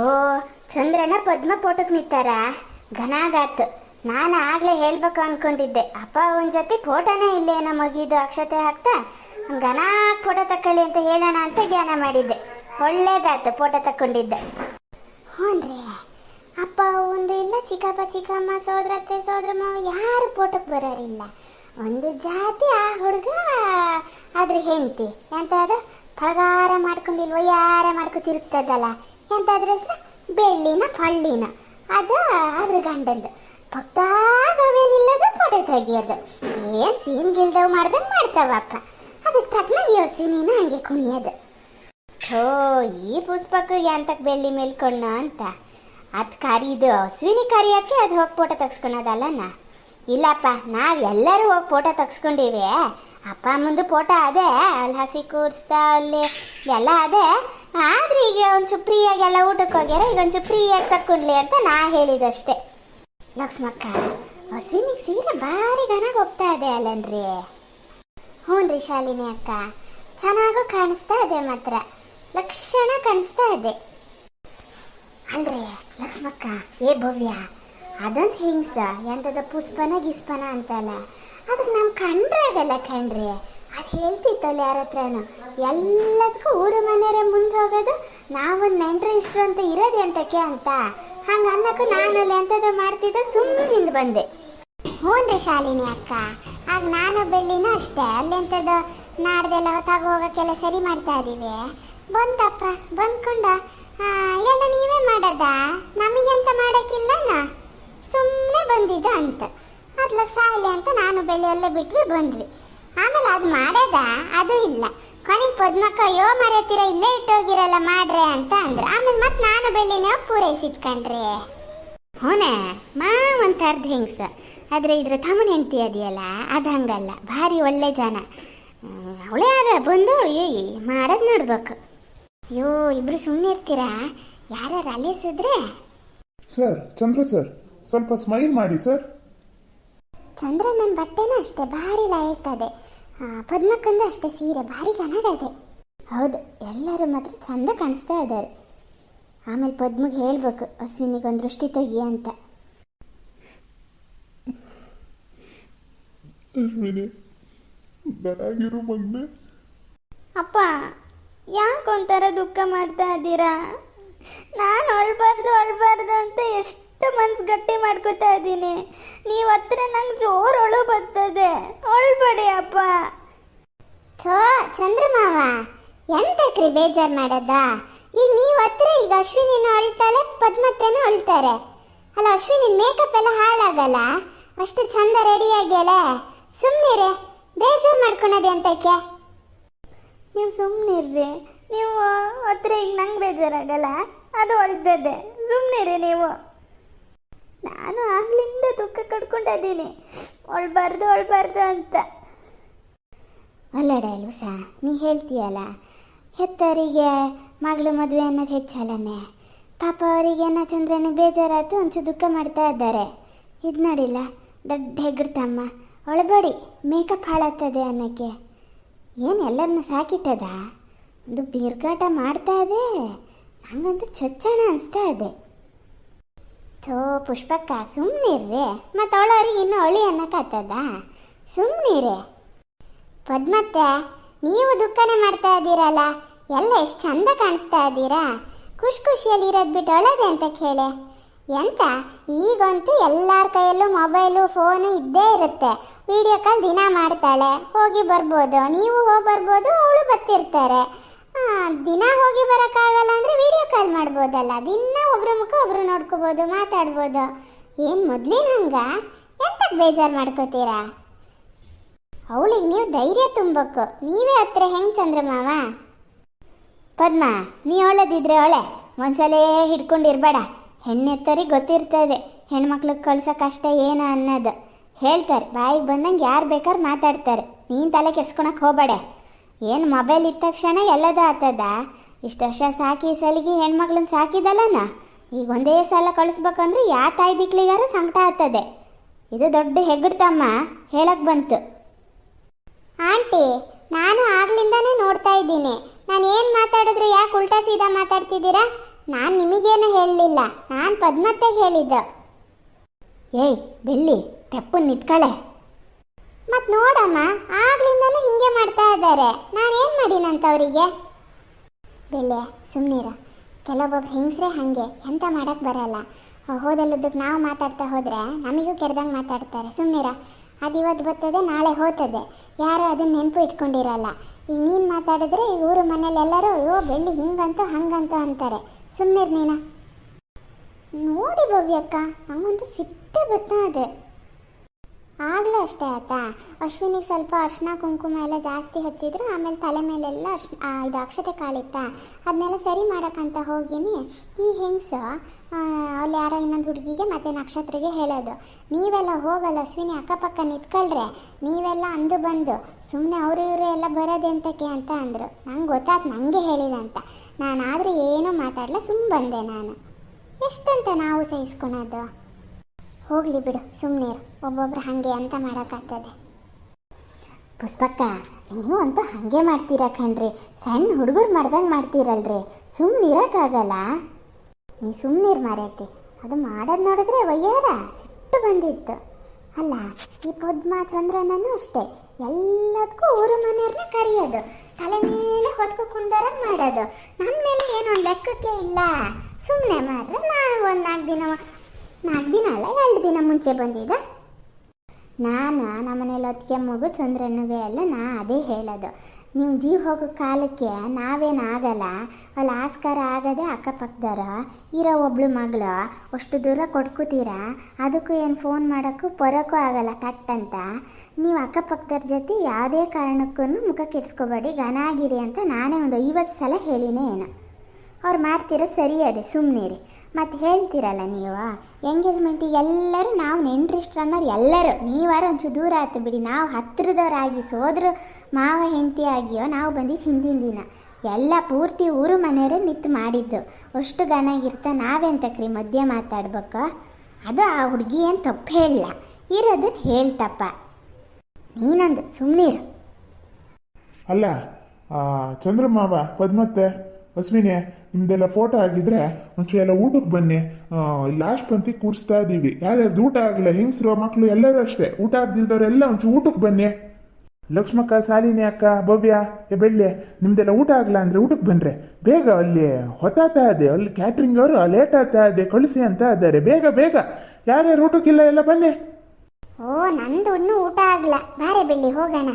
ಓ, ಚಂದ್ರನ ಪದ್ಮ ಫೋಟೋಕ್ ನಿಂತಾರ? ಘನಾಗಾತ್ ನಾನು ಆಗ್ಲೇ ಹೇಳ್ಬೇಕು ಅನ್ಕೊಂಡಿದ್ದೆ. ಅಪ್ಪ ಅವನ ಜೊತೆ ಫೋಟೋನೇ ಇಲ್ಲೇನೋ ಮಗಿದು ಅಕ್ಷತೆ ಹಾಕ್ತಾ ಘನ ಫೋಟೋ ತಕ್ಕೊಳ್ಳಿ ಅಂತ ಹೇಳೋಣ ಅಂತ ಜ್ಞಾನ ಮಾಡಿದ್ದೆ. ಒಳ್ಳೇದಾಯ್ತು ಫೋಟೋ ತಕ್ಕೊಂಡಿದ್ದೆ. ಹ್ಞೂನ್ರಿ ಅಪ್ಪ ಒಂದು ಇಲ್ಲ, ಚಿಕ್ಕಪ್ಪ, ಚಿಕ್ಕಮ್ಮ, ಸೋದರತ್ತೆ ಸೋದ್ರ ಮಾವ ಯಾರು ಫೋಟೋಕ್ಕೆ ಬರೋರಿಲ್ಲ. ಒಂದು ಜಾತಿ, ಆ ಹುಡುಗ ಅದ್ರ ಹೆಂಡತಿ. ಎಂತ ಅದು? ಪಳಗಾರ ಮಾಡ್ಕೊಂಡಿಲ್ವ, ಯಾರ ಮಾಡ್ಕೊ ತಿರುಗ್ತದಲ್ಲ ಎಂತ ಅದ್ರ ಬೆಳ್ಳಿನ, ಪಳ್ಳಿನ. ಅದು ಅದ್ರ ಗಂಡಂದು. ಪಕ್ದಾಗ ಅವೇನಿಲ್ಲದ ಫೋಟೋ ತೆಗಿಯೋದು. ಏನ್ ಸೀನ್ ಗಿಲ್ದವ್ ಮಾಡ್ದಂಗೆ ಮಾಡ್ತಾವಪ್ಪ. ಅದಕ್ಕೆ ತಕ್ಕನಾಗ ಯೋಸಿ ನೀನು ಹಂಗೆ ಕುಣಿಯೋದು. ಓ ಈ ಪುಷ್ಪಕ್ಕೆ ಎಂತಕ್ ಬೆಳ್ಳಿ ಮೇಲ್ಕೊಂಡ ಅಂತ. ಅದ್ ಕರಿದು ಅಶ್ವಿನಿ ಕರಿಯಕ್ಕೆ ಅದು ಹೋಗಿ ಫೋಟೋ ನಾ ಇಲ್ಲಪ್ಪ ನಾವೆಲ್ಲರೂ ಹೋಗಿ ಫೋಟೋ ತೆಗ್ಸ್ಕೊಂಡಿವಿ. ಅಪ್ಪ ಅಮ್ಮಂದು ಫೋಟೋ ಅದೇ ಅಲ್ಲಿ ಹಸಿ ಕೂರಿಸ್ತಾ ಅಲ್ಲಿ, ಎಲ್ಲ ಅದೇ. ಆದ್ರೆ ಈಗ ಒಂಚೂರು ಫ್ರೀಯಾಗಿ ಎಲ್ಲ ಊಟಕ್ಕೆ ಹೋಗ್ಯಾರ, ಈಗ ಒಂಚೂರು ಫ್ರೀಯಾಗಿ ತಕ್ಕೊಂಡ್ಲಿ ಅಂತ ನಾ ಹೇಳಿದಷ್ಟೇ. ಲಕ್ಷ್ಮಕ್ಕ ಅಶ್ವಿನಿಗೆ ಸೀರೆ ಭಾರಿ ಘನಾಗ ಹೋಗ್ತಾ ಇದೆ ಅಲ್ಲನ್ರಿ. ಹ್ಞೂ ರೀ ಶಾಲಿನಿ ಅಕ್ಕ. ಚೆನ್ನಾಗೂ ಕಾಣಿಸ್ತಾ ಇದೆ ಮಾತ್ರ. ಲಕ್ಷಣ ಕಾಣಿಸ್ತಾ ಇದೆ. ಅಲ್ರಿ, ಲಕ್ಷ್ಮಕ್ಕ, ಏ ಭವ್ಯ, ಅದೊಂದು ಹಿಂಗ್ಸ. ಎಂತದ ಪುಷ್ಪನ ಗಿಸ್ಪನ ಅಂತಲ್ಲ. ಅದಕ್ಕೆ ನಮ್ಮ ಕಂಡ್ರೆ ಅದೆಲ್ಲ ಕಣ್ರಿ. ಅದು ಹೇಳ್ತಿತ್ತಲ್ಲ ಯಾರ ಹತ್ರನು. ಎಲ್ಲದಕ್ಕೂ ಊರು ಮನೆಯವರೇ ಮುಂದೆ ಹೋಗೋದು ನಾವು ನೆಂಟ್ರ ಇಷ್ಟರು ಅಂತ ಇರೋದು ಎಂತಕ್ಕೆ ಅಂತ. ಹಂಗೆ ಅನ್ನಕ್ಕೂ ನಾನಲ್ಲಿ ಎಂಥದ್ದು ಮಾಡ್ತಿದ್ದೆ ಸುಮ್ಮನೆ ಹಿಂದೆ ಬಂದೆ. ಹ್ಞೂ ರೀ ಶಾಲಿನಿ ಅಕ್ಕ. ಆಗ ನಾನು ಬೆಳ್ಳಿನೂ ಅಷ್ಟೇ ಅಲ್ಲೆಂಥದ್ದು ನಾಡ್ದೆಲ್ಲ ಹೊತ್ತಾಗ ಹೋಗೋಕ್ಕೆಲ್ಲ ಸರಿ ಮಾಡ್ತಾ ಇದೀವಿ. ಬಂತಪ್ಪ ಬಂದ್ಕೊಂಡ. ಎಲ್ಲ ನೀವೇ ಮಾಡೋದ? ನಮಗೆಂತ ಮಾಡಕ್ಕಿಲ್ಲನ? ಸುಮ್ಮನೆ ಬಂದಿದ್ದ ಅಂತ. ಅದ್ಲ ಸಾಯ್ಲಿ ಅಂತ ನಾನು ಬೆಳ್ಳಿ ಅಲ್ಲೇ ಬಿಟ್ವಿ, ಬಂದ್ವಿ. ಆಮೇಲೆ ಅದು ಮಾಡೋದ ಅದು ಇಲ್ಲ. ಕೊನೆಗೆ ಪದ್ಮಕ್ಕ ಅಯ್ಯೋ ಮರೆತೀರ ಇಲ್ಲೇ ಇಟ್ಟೋಗಿರಲ್ಲ ಮಾಡ್ರೆ ಅಂತ ಅಂದ್ರೆ. ಆಮೇಲೆ ಮತ್ತೆ ನಾನು ಬೆಳ್ಳಿನ ಪೂರೈಸಿದ್ಕಂಡ್ರಿ ಹೂನೆ ಮಾ ಅಂತ ಅರ್ಧ ಹೆಂಗ್ಸ? ಆದರೆ ಇದ್ರ ತಮ್ಮನ ಹೆಂಡತಿ ಅದೆಯಲ್ಲ? ಅದು ಹಂಗಲ್ಲ. ಭಾರಿ ಒಳ್ಳೆ ಜನ. ಅವಳೇ ಯಾರ? ಬಂದು ಏಯ್ ಮಾಡೋದು ನೋಡ್ಬೇಕು. ಅಯ್ಯೋ ಇಬ್ರು ಸುಮ್ಮನೆ ಇರ್ತೀರಾ? ಯಾರ್ಯಾರು ಅಲೆಸಿದ್ರೆ? ಸರ್ ಚಂದ್ರ ಸರ್ ಸ್ವಲ್ಪ ಸ್ಮೈಲ್ ಮಾಡಿ ಸರ್. ಚಂದ್ರ ನನ್ನ ಬಟ್ಟೆನೂ ಅಷ್ಟೇ ಭಾರಿ ಲಾಯಕ್ಕದೆ ಪದ್ಮಕ್ಕಂದು ಅಷ್ಟೇ ಸೀರೆ ಭಾರಿ ಚೆನ್ನಾಗಿದೆ ಹೌದು ಎಲ್ಲರೂ ಮಾತ್ರ ಚಂದ ಕಾಣಿಸ್ತಾ ಇದ್ದಾರೆ. ಆಮೇಲೆ ಪದ್ಮಗೆ ಹೇಳ್ಬೇಕು ಅಶ್ವಿನಿಗೆ ಒಂದು ದೃಷ್ಟಿ ತೆಗಿ ಅಂತ. ಅಶ್ವಿನಿ ಬರಾಗಿರು ಮಗ್ನೆ ಅಪ್ಪ ಯಾಕೆ ಒಂಥರ ದುಃಖ ಮಾಡ್ತಾ ಇದ್ದೀರಾ? ನಾನು ಅಳ್ಬಾರ್ದು ಅಳ್ಬಾರ್ದು ಅಂತ ಎಷ್ಟು ಮನ್ಸು ಗಟ್ಟಿ ಮಾಡ್ಕೋತಾ ಇದ್ದೀನಿ. ನೀವು ಹತ್ರ ನಂಗೆ ಜೋರು ಅಳು ಬರ್ತದೆ. ಅಳ್ಬೇಡಿ ಅಪ್ಪ. ಥೋ ಚಂದ್ರಮಾವ ಎಂತಕ್ರಿ ಬೇಜಾರು ಮಾಡದ? ಈಗ ನೀವು ಹತ್ರ ಈಗ ಅಶ್ವಿನಿನ ಅಳ್ತಾಳೆ ಪದ್ಮತ್ತೆನೂ ಅಳ್ತಾರೆ. ಅಲ್ಲ ಅಶ್ವಿನಿ ಮೇಕಪ್ ಎಲ್ಲ ಹಾಳಾಗಲ್ಲ? ಅಷ್ಟು ಚಂದ ರೆಡಿ ಆಗ್ಯಾಳೆ. ಸುಮ್ಮನಿರೆ ಬೇಜಾರು ಮಾಡ್ಕೊಳದೆ ಎಂತಕ್ಕೆ? ನೀವು ಸುಮ್ಮನಿರ್ರಿ ನೀವು ಹತ್ರ ಈಗ ನಂಗೆ ಬೇಜಾರಾಗಲ್ಲ ಅದು ಒಳ್ದದೆ ಸುಮ್ಮನಿರಿ ನೀವು. ನಾನು ಆಗ್ಲಿಂದ ದುಃಖ ಕಟ್ಕೊಂಡಿದ್ದೀನಿ. ಒಳ್ಬಾರ್ದು ಒಳ್ಬಾರ್ದು ಅಂತ. ಅಲ್ಲಡ ಅಲ್ವಸ, ನೀ ಹೇಳ್ತೀಯಲ್ಲ, ಹೆತ್ತವರಿಗೆ ಮಗಳು ಮದುವೆ ಅನ್ನೋದು ಹೆಚ್ಚಲ್ಲನೆ? ಪಾಪ ಅವರಿಗೇನೋ ಚಂದ್ರನ ಬೇಜಾರಾಯ್ತು, ಒಂಚೂರು ದುಃಖ ಮಾಡ್ತಾ ಇದ್ದಾರೆ. ಇದು ನೋಡಿಲ್ಲ, ದೊಡ್ಡ ಹೆಗ್ಗಡ್ತಮ್ಮ. ಒಳಬೇಡಿ ಮೇಕಪ್ ಹಾಳಾಗ್ತದೆ ಅನ್ನೋಕ್ಕೆ. ಏನು ಎಲ್ಲರನ್ನ ಸಾಕಿಟ್ಟದ? ಒಂದು ಬೀರ್ಗಾಟ ಮಾಡ್ತಾ ಇದೆ. ನಂಗಂತೂ ಚಚ್ಚಣ ಅನಿಸ್ತಾ ಇದೆ. ಥೋ, ಪುಷ್ಪಕ್ಕ ಸುಮ್ಮನಿರ್ರಿ ಮತ್ತು ಅವಳವ್ರಿಗೆ ಇನ್ನೂ ಅಳಿ ಅನ್ನಕ್ಕಾಗ್ತದ ಸುಮ್ಮನಿರಿ ಪದ್ಮತ್ತೆ, ನೀವು ದುಃಖನೇ ಮಾಡ್ತಾ ಇದ್ದೀರಲ್ಲ. ಎಲ್ಲ ಎಷ್ಟು ಚಂದ ಕಾಣಿಸ್ತಾ ಇದ್ದೀರಾ. ಖುಷಿ ಖುಷಿಯಲ್ಲಿ ಇರೋದು ಬಿಟ್ಟು ಒಳ್ಳೇದೆ ಅಂತ ಕೇಳಿ. ಎಂತ? ಈಗಂತೂ ಎಲ್ಲರ ಕೈಯಲ್ಲೂ ಮೊಬೈಲು, ಫೋನು ಇದ್ದೇ ಇರುತ್ತೆ. ವಿಡಿಯೋ ಕಾಲ್ ದಿನ ಮಾಡ್ತಾಳೆ. ಹೋಗಿ ಬರ್ಬೋದು. ನೀವು ಹೋಗಿ ಬರ್ಬೋದು, ಅವಳು ಬರ್ತಿರ್ತಾರೆ. ದಿನ ಕಾಲ್ ಮಾಡ್ಬೋದಲ್ಲ? ದಿನ ಒಬ್ರ ಮುಖ ಒಬ್ರು ನೋಡ್ಕೋಬೋದು, ಮಾತಾಡ್ಬೋದು. ಏನು ಮೊದಲಿನ ಹಂಗ? ಎಂತಕ್ಕೆ ಬೇಜಾರು ಮಾಡ್ಕೋತೀರಾ? ಅವಳಿಗೆ ನೀವು ಧೈರ್ಯ ತುಂಬಬೇಕು. ನೀವೇ ಹತ್ರ ಹೆಂಗ್ ಚಂದ್ರ ಚಂದ್ರಮಾವ? ಪದ್ಮ, ನೀ ಒಳ್ಳೇದಿದ್ರೆ ಒಳ್ಳೆ ಒಂದ್ಸಲೇ ಹಿಡ್ಕೊಂಡಿರ್ಬೇಡ. ಹೆಣ್ಣೆತ್ತರಿಗೆ ಗೊತ್ತಿರ್ತದೆ. ಹೆಣ್ಮಕ್ಳಿಗೆ ಕಳ್ಸೋ ಕಷ್ಟ ಏನು ಅನ್ನೋದು. ಹೇಳ್ತಾರೆ, ಬಾಯಿಗೆ ಬಂದಂಗೆ ಯಾರು ಬೇಕಾದ್ರೆ ಮಾತಾಡ್ತಾರೆ. ನೀನು ತಲೆ ಕೆಡ್ಸ್ಕೊಳಕ್ಕೆ ಹೋಗಬೇಡ. ಏನು ಮೊಬೈಲ್ ಇದ್ದ ತಕ್ಷಣ ಎಲ್ಲದೂ ಆಗ್ತದ ಇಷ್ಟು ವರ್ಷ ಸಾಕಿ ಸಲಿಗೆ ಹೆಣ್ಮಕ್ಳನ್ನ ಸಾಕಿದಲ್ಲನ ಈಗ ಒಂದೇ ಸಲ ಕಳಿಸ್ಬೇಕಂದ್ರೆ ಯಾ ತಾಯಿ ದಿಕ್ಲಿಗಾರ ಸಂಕಟ ಆಗ್ತದೆ. ಇದು ದೊಡ್ಡ ಹೆಗ್ಗಡ್ತಮ್ಮ ಹೇಳಕ್ ಬಂತು. ಆಂಟಿ ನಾನು ಆಗ್ಲಿಂದಾನೇ ನೋಡ್ತಾ ಇದ್ದೀನಿ. ನಾನು ಏನು ಮಾತಾಡಿದ್ರು ಯಾಕೆ ಉಲ್ಟಾ ಸೀದಾ ಮಾತಾಡ್ತಿದ್ದೀರಾ? ನಾನು ನಿಮಗೇನು ಹೇಳಲಿಲ್ಲ. ನಾನು ಪದ್ಮತ್ತೆಗೆ ಹೇಳಿದ್ದು. ಏಯ್ ಬೆಳ್ಳಿ ತೆಪ್ಪು ನಿತ್ಕಳೆ. ಮತ್ತೆ ನೋಡಮ್ಮ ಆಗ್ಲಿಂದಾನೇ ಹಿಂಗೆ ಮಾಡ್ತಾ ಇದ್ದಾರೆ. ನಾನು ಏನು ಮಾಡೀನಂತ ಬೆಳ್ಳೆ ಸುಮ್ಮನಿರ ಕೆಲವೊಬ್ಬ ಹೆಂಗಸ್ರೆ ಹಾಗೆ ಎಂಥ ಮಾಡೋಕ್ಕೆ ಬರಲ್ಲ. ಹೋದಲ್ಲದಕ್ಕೆ ನಾವು ಮಾತಾಡ್ತಾ ಹೋದ್ರೆ ನಮಗೂ ಕೆಡ್ದಂಗೆ ಮಾತಾಡ್ತಾರೆ ಸುಮ್ಮನಿರ ಅದು ಇವತ್ತು ಬರ್ತದೆ, ನಾಳೆ ಹೋಗ್ತದೆ ಯಾರು ಅದನ್ನು ನೆನಪು ಇಟ್ಕೊಂಡಿರಲ್ಲ. ಈಗ ನೀನು ಮಾತಾಡಿದ್ರೆ ಈಗ ಊರು ಮನೇಲಿ ಎಲ್ಲರೂ, ಅಯ್ಯೋ, ಬೆಳ್ಳಿ ಹಿಂಗಂತೂ, ಹಂಗಂತೂ ಅಂತಾರೆ. ಸುಮ್ಮನಿರ್ ನೀನ. ನೋಡಿ ಭವ್ಯಕ್ಕ, ನಂಗೊಂದು ಸಿಟ್ಟೆ ಬರ್ತಾ ಇದೆ. ಆಗಲೂ ಅಷ್ಟೇ ಆಯ್ತಾ? ಅಶ್ವಿನಿಗೆ ಸ್ವಲ್ಪ ಅರ್ಶಿನ ಕುಂಕುಮ ಎಲ್ಲ ಜಾಸ್ತಿ ಹಚ್ಚಿದ್ರು, ಆಮೇಲೆ ತಲೆ ಮೇಲೆಲ್ಲ ಅರ್ಶ್ ಇದು ಅಕ್ಷತೆ ಕಾಳಿತ್ತ. ಅದನ್ನೆಲ್ಲ ಸರಿ ಮಾಡೋಕ್ಕಂತ ಹೋಗಿನಿ. ಈ ಹೆಂಗಸು? ಅಲ್ಲಿ ಯಾರೋ ಇನ್ನೊಂದು ಹುಡುಗಿಗೆ ಮತ್ತು ನಕ್ಷತ್ರಿಗೆ ಹೇಳೋದು. ನೀವೆಲ್ಲ ಹೋಗಲ್ಲ ಅಶ್ವಿನಿ, ಅಕ್ಕಪಕ್ಕ ನಿಂತ್ಕೊಳ್ರೆ. ನೀವೆಲ್ಲ ಅಂದು ಬಂದು ಸುಮ್ಮನೆ ಅವರು ಇವರು ಎಲ್ಲ ಬರೋದೆಂತಕ್ಕೆ ಅಂತ ಅಂದರು. ನಂಗೆ ಗೊತ್ತಾಯ್ತು ನನಗೆ ಹೇಳಿದಂತ ನಾನು ಆದರೂ ಏನೂ ಮಾತಾಡಲ್ಲ ಸುಮ್ಮ ಬಂದೆ ನಾನು. ಎಷ್ಟಂತ ನಾವು ಸಹಿಸ್ಕೊಳೋದು? ಹೋಗ್ಲಿ ಬಿಡು ಸುಮ್ಮನೆ ಒಬ್ಬೊಬ್ರು ಹಾಗೆ ಅಂತ ಮಾಡೋಕ್ಕಾಗ್ತದೆ. ಪುಷ್ಪಕ್ಕ, ನೀವು ಅಂತೂ ಹಾಗೆ ಮಾಡ್ತೀರಾ ಕಣ್ರಿ. ಸಣ್ಣ ಹುಡುಗರು ಮಾಡ್ದಂಗೆ ಮಾಡ್ತೀರಲ್ರಿ. ಸುಮ್ಮನೆ ಇರೋಕ್ಕಾಗಲ್ಲ. ನೀ ಸುಮ್ಮನೆ ಮಾರೈತಿ. ಅದು ಮಾಡೋದು ನೋಡಿದ್ರೆ ವಯ್ಯಾರ ಸಿಟ್ಟು ಬಂದಿತ್ತು. ಅಲ್ಲ, ಈ ಪದ್ಮ ಚಂದ್ರನೂ ಅಷ್ಟೇ. ಎಲ್ಲದಕ್ಕೂ ಊರು ಮನೆಯವ್ರನ್ನ ಕರೆಯೋದು. ತಲೆ ಮೇಲೆ ಹೊತ್ಕೊ ಕುಂದರಂಗೆ ಮಾಡೋದು. ನಮ್ಮ ಮೇಲೆ ಏನೋ ಲೆಕ್ಕಕ್ಕೆ ಇಲ್ಲ. ಸುಮ್ಮನೆ ಮಾಡ್ರೆ ನಾನು ಒಂದು ನಾಲ್ಕು ದಿನ ನಾಲ್ಕು ದಿನ ಅಲ್ಲ, ಎರಡು ದಿನ ಮುಂಚೆ ಬಂದಿದ್ದ. ನಾನು ನಮ್ಮನೇಲಿ ಹೊತ್ತಿಗೆ ಮಗು ಚಂದ್ರನಿಗೆ ಅಲ್ಲ, ನಾ ಅದೇ ಹೇಳೋದು. ನೀವು ಜೀವ ಹೋಗೋ ಕಾಲಕ್ಕೆ ನಾವೇನು ಆಗಲ್ಲ, ಅಲ್ಲಿ ಆಸ್ಕಾರ ಆಗದೆ ಅಕ್ಕಪಕ್ಕದವ್ರ, ಇರೋ ಒಬ್ಳು ಮಗಳು, ಅಷ್ಟು ದೂರ ಕೊಟ್ಕೋತೀರಾ? ಅದಕ್ಕೂ ಏನು ಫೋನ್ ಮಾಡೋಕ್ಕೂ ಬರೋಕ್ಕೂ ಆಗಲ್ಲ, ತಟ್ಟಂತ. ನೀವು ಅಕ್ಕಪಕ್ಕದವ್ರ ಜೊತೆ ಯಾವುದೇ ಕಾರಣಕ್ಕೂ ಮುಖ ಕೆಡಿಸ್ಕೋಬೇಡಿ, ಘನ ಆಗಿರಿ ಅಂತ ನಾನೇ ಒಂದು ಐವತ್ತು ಸಲ ಹೇಳಿನೇ ಏನು. ಅವ್ರು ಮಾಡ್ತೀರ ಸರಿ ಅದೇ ಸುಮ್ಮನಿರಿ ಮತ್ತು ಹೇಳ್ತೀರಲ್ಲ ನೀವು? ಎಂಗೇಜ್ಮೆಂಟಿಗೆ ಎಲ್ಲರೂ ನಾವು ನೆಂಟ್ರಿಷ್ಟ್ರು ಅನ್ನೋರು ಎಲ್ಲರೂ. ನೀವಾರ ಒಂಚೂರು ದೂರ ಆಯ್ತು ಬಿಡಿ. ನಾವು ಹತ್ತಿರದವರಾಗಿ ಸೋದ್ರ ಮಾವ ಹೆಂಡತಿ ಆಗಿಯೋ ನಾವು ಬಂದಿದ್ದು ಹಿಂದಿನ ದಿನ. ಎಲ್ಲ ಪೂರ್ತಿ ಊರು ಮನೆಯವರು ನಿಂತು ಮಾಡಿದ್ದು. ಅಷ್ಟು ಗನಾಗಿರ್ತ ನಾವೆಂತಕ್ರಿ ಮಧ್ಯೆ ಮಾತಾಡ್ಬೇಕು? ಅದು ಆ ಹುಡುಗಿ ಏನು ತಪ್ಪು ಹೇಳಲ್ಲ. ಇರೋದನ್ನ ಹೇಳ್ತಪ್ಪ. ನೀನಂದು ಸುಮ್ಮನಿರು ಅಲ್ಲ ಚಂದ್ರಮಾವ, ಪದ್ಮತ್ತೆ? ಅಶ್ವಿನಿ ನಿಮ್ದೆಲ್ಲ ಫೋಟೋ ಆಗಿದ್ರೆ ಒಂಚೂರು ಎಲ್ಲ ಊಟಕ್ಕೆ ಬನ್ನಿ. ಲಾಸ್ಟ್ ಪಂತಿ ಕೂರಿಸ್ತಾ ಇದ್ದೀವಿ ಯಾರ್ಯಾರ್ದು ಊಟ ಆಗಲ್ಲ, ಹೆಂಗಸರು ಮಕ್ಕಳು ಎಲ್ಲರೂ ಅಷ್ಟೇ. ಊಟ ಆಗ್ದಿಲ್ದವ್ರೆಲ್ಲ ಒಂಚೂರು ಊಟಕ್ಕೆ ಬನ್ನಿ. ಲಕ್ಷ್ಮಕ್ಕ ಸಾಲಿನಿ ಅಕ್ಕ, ಭವ್ಯ, ಏ ಬೆಳ್ಳಿ, ನಿಮ್ದೆಲ್ಲ ಊಟ ಆಗಲ್ಲ ಅಂದರೆ ಊಟಕ್ಕೆ ಬನ್ನಿರಿ ಬೇಗ ಅಲ್ಲಿ ಹೊತ್ತಾಗ್ತಾ ಇದೆ. ಅಲ್ಲಿ ಕ್ಯಾಟ್ರಿಂಗ್ ಅವರು ಲೇಟ್ ಆಗ್ತಾ ಇದೆ. ಕಳಿಸಿ ಅಂತ ಇದ್ದಾರೆ. ಬೇಗ ಬೇಗ. ಯಾರ್ಯಾರು ಊಟಕ್ಕಿಲ್ಲ ಎಲ್ಲ ಬನ್ನಿ. ಓ, ನಂದು ಊಟ ಆಗಲ್ಲ ಬಾರೆ ಬೆಳ್ಳಿ, ಹೋಗೋಣ.